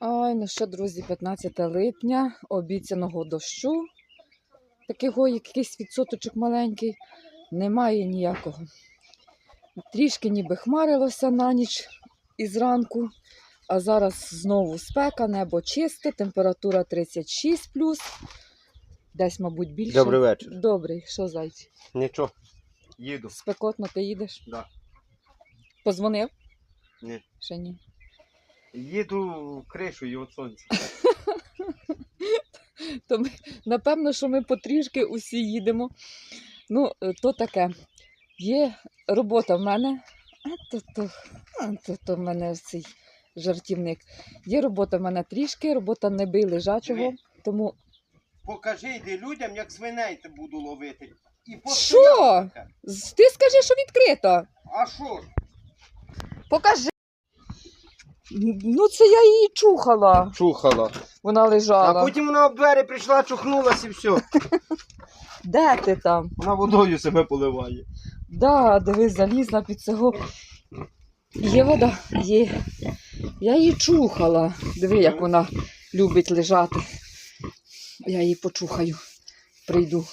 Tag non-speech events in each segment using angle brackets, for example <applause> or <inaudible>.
Ай, ну що, друзі, 15 липня, обіцяного дощу. Такого якийсь відсоточок маленький, немає ніякого. Трішки ніби хмарилося на ніч і зранку, а зараз знову спека, небо чисте, температура 36 Десь, мабуть, більше. Добрий вечір. Добрий, що зайці? Нічого. Їду. Спекотно ти їдеш? Да. Позвонив? Ні. Ще ні. Їду кришою від сонця. <laughs> То ми, напевно, що ми потрішки усі їдемо. Ну, е, то таке. Є робота в мене. А то, то, а, то, то в мене цей жартівник. Є робота в мене трішки, робота не бий лежачого. Тому Покажи йди людям, як свиней ти буду ловити. І Що? ти скажи, що відкрито. А що ж? Покажи. Ну, це я її чухала. Чухала. Вона лежала. А потім вона об двері прийшла, чухнулась і все. Де ти там? Вона водою себе поливає. Да, дивись, залізла під цього. Є вода? Є. Я її чухала. Диви, як вона любить лежати. Я її почухаю. Прийду.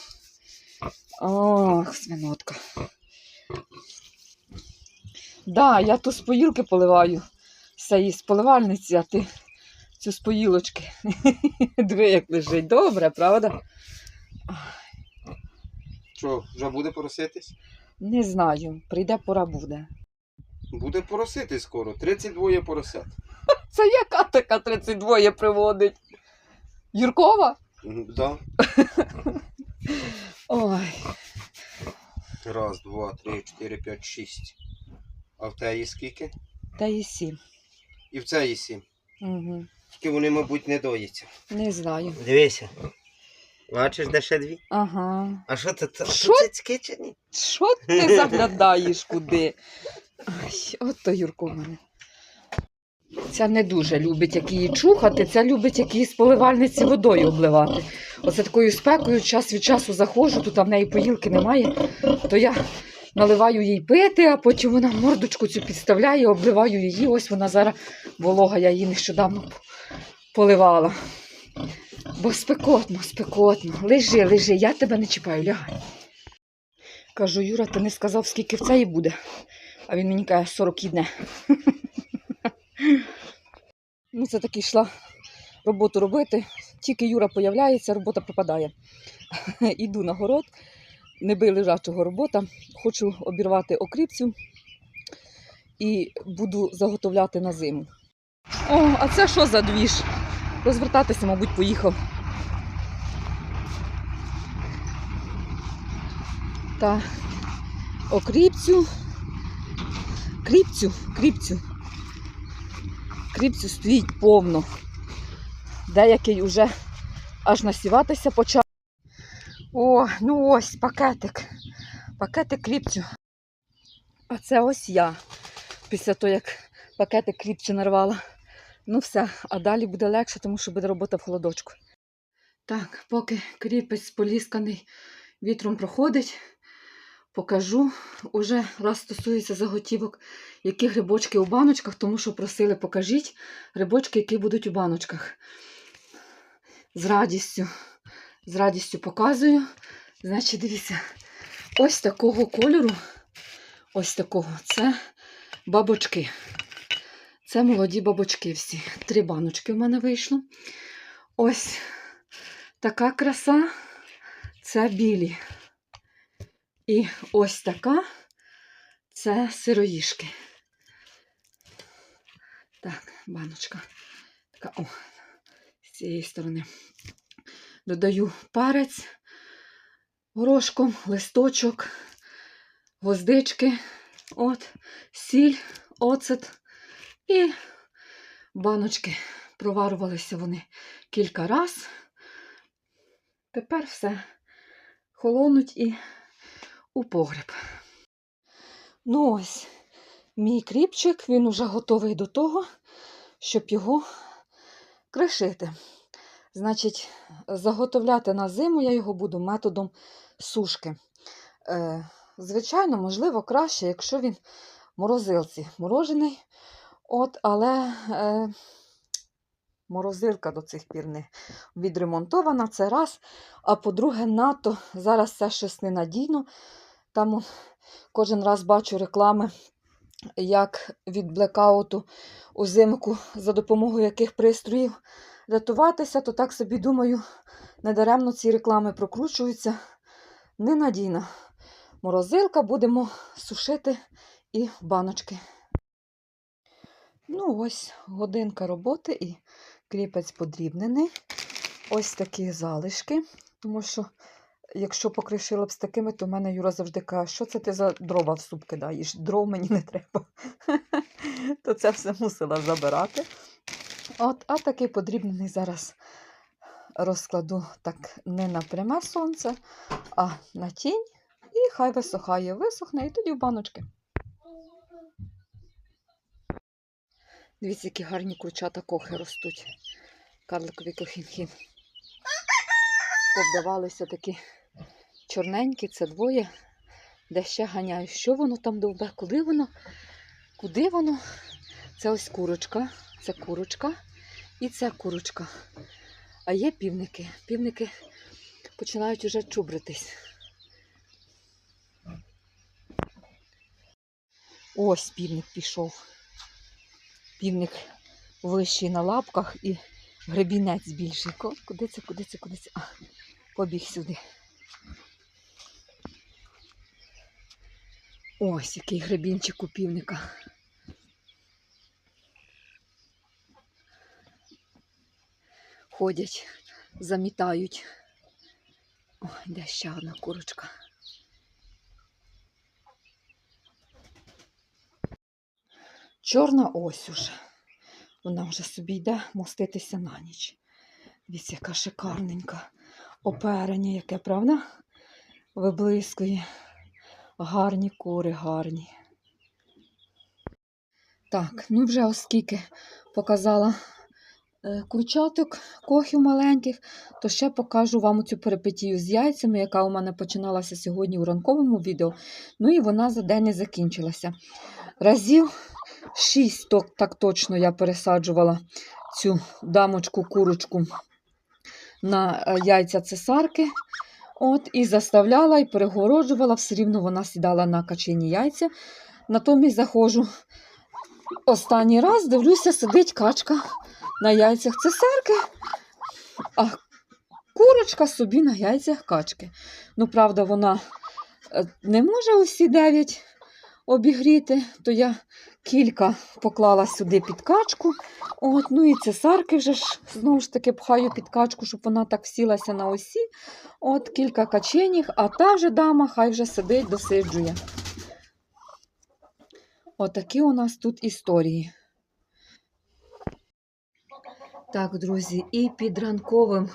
Ох, свинотка. Да, я ту з поїлки поливаю. Цієї з а ти цю з поїлочки. <laughs> Диви, як лежить. Добре, правда? Що, вже буде пороситись? Не знаю. Прийде пора буде. Буде поросити скоро. 32 поросят. <laughs> Це яка така 32 приводить? Юркова? Да. <laughs> Ой, Раз, два, три, чотири, п'ять, шість. А в теї скільки? та і сім. І в цеї сім. Угу. Тільки вони, мабуть, не доїться. Не знаю. Дивися. Бачиш, де ще дві? Ага. А що це? Це Що? цицьки чи? Що ти заглядаєш куди? Ай, от то Юрко в мене. Ця не дуже любить, як її чухати, ця любить, як її з поливальниці водою обливати. Оце такою спекою час від часу заходжу, тут в неї поїлки немає, то я наливаю їй пити, а потім вона мордочку цю підставляє, обливаю її. Ось вона зараз волога, я її нещодавно поливала. Бо спекотно, спекотно. Лежи, лежи, я тебе не чіпаю, лягай. Кажу, Юра, ти не сказав, скільки в цей буде. А він мені каже, 40 дне. <laughs> ну, це таки йшла роботу робити. Тільки Юра появляється, робота пропадає. <laughs> Іду на город, не бий лежачого робота. Хочу обірвати окріпцю і буду заготовляти на зиму. О, а це що за двіж? Розвертатися, мабуть, поїхав. Та окріпцю. Кріпцю, кріпцю. Кріпцю стоїть повно. Деякий уже аж насіватися почав. О, ну ось пакетик. Пакетик кріпцю. А це ось я. Після того, як пакетик кріпцю нарвала. Ну все, а далі буде легше, тому що буде робота в холодочку. Так, поки кріпець полісканий вітром проходить, покажу. Уже раз стосується заготівок, які грибочки у баночках, тому що просили, покажіть грибочки, які будуть у баночках. З радістю, з радістю показую. Значить, дивіться, ось такого кольору, ось такого, це бабочки. Це молоді бабочки всі. Три баночки в мене вийшло. Ось така краса це білі. І ось така це сироїшки. Так, баночка. Така, о, з цієї сторони. Додаю парець горошком, листочок, гвоздички, от, сіль, оцет. І баночки проварувалися вони кілька раз. Тепер все холонуть і у погреб. Ну ось, мій кріпчик, він уже готовий до того, щоб його кришити. Значить, заготовляти на зиму я його буду методом сушки. Е, звичайно, можливо, краще, якщо він в морозилці морожений. От, але е, Морозилка до цих пір не відремонтована, це раз. А по-друге, НАТО зараз це щось ненадійно. Там кожен раз бачу реклами, як від блекауту узимку за допомогою яких пристроїв рятуватися, то так собі думаю, недаремно ці реклами прокручуються. Ненадійна морозилка, будемо сушити і баночки. Ну, ось годинка роботи і кріпець подрібнений. Ось такі залишки. Тому що, якщо покришила б з такими, то в мене Юра завжди каже, що це ти за дрова в суп кидаєш? Дров мені не треба. <laughs> то це все мусила забирати. От, а такий подрібнений зараз розкладу так не на пряме сонце, а на тінь. І хай висохає, висохне, і тоді в баночки. Дивіться, які гарні курчата кохи ростуть. Карликові кохінхін. Повдавалися такі чорненькі, це двоє. Де ще ганяю. Що воно там довбе? Куди воно? Куди воно? Це ось курочка, це курочка і це курочка. А є півники. Півники починають уже чубритись. Ось півник пішов. Півник вищий на лапках і гребінець більший. Куди це, куди це, куди це? А, побіг сюди. Ось який гребінчик у півника. Ходять, замітають. Ой, де ще одна курочка. Чорна ось уже. Вона вже собі йде моститися на ніч. Дивіться, яка шикарненька. Оперення, яке, правда? Виблискує. Гарні кури, гарні. Так, ну вже оскільки показала курчаток, кохів маленьких, то ще покажу вам цю перипетію з яйцями, яка у мене починалася сьогодні у ранковому відео. Ну і вона за день не закінчилася. Разів шість то- так точно я пересаджувала цю дамочку курочку на е, яйця цесарки. От, і заставляла, і перегороджувала, все рівно вона сідала на качині яйця. Натомість заходжу останній раз, дивлюся, сидить качка на яйцях цесарки, а курочка собі на яйцях качки. Ну, правда, вона е, не може усі дев'ять обігріти, то я кілька поклала сюди під качку. От, ну і цесарки вже ж знову ж таки пхаю під качку, щоб вона так всілася на осі. От кілька каченіх, а та вже дама хай вже сидить, досиджує. Отакі у нас тут історії. Так, друзі, і під ранковим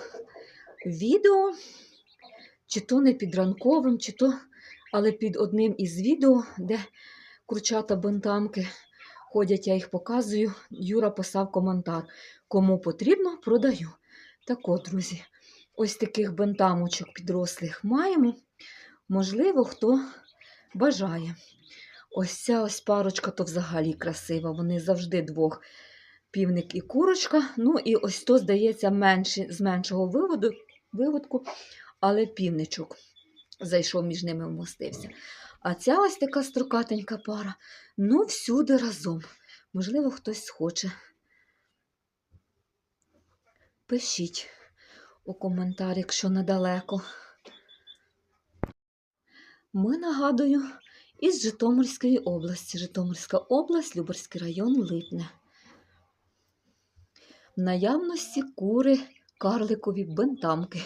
відео, чи то не під ранковим, чи то, але під одним із відео, де курчата бентамки ходять, я їх показую. Юра писав коментар. Кому потрібно, продаю. Так от, друзі, ось таких бентамочок підрослих маємо. Можливо, хто бажає. Ось ця ось парочка то взагалі красива. Вони завжди двох півник і курочка. Ну і ось то, здається, менші, з меншого виводу, виводку, але півничок зайшов між ними, вмостився. А ця ось така строкатенька пара. Ну, всюди разом. Можливо, хтось схоче. Пишіть у коментар, якщо недалеко. Ми нагадую із Житомирської області. Житомирська область, Любарський район, Липне наявності кури карликові бентамки.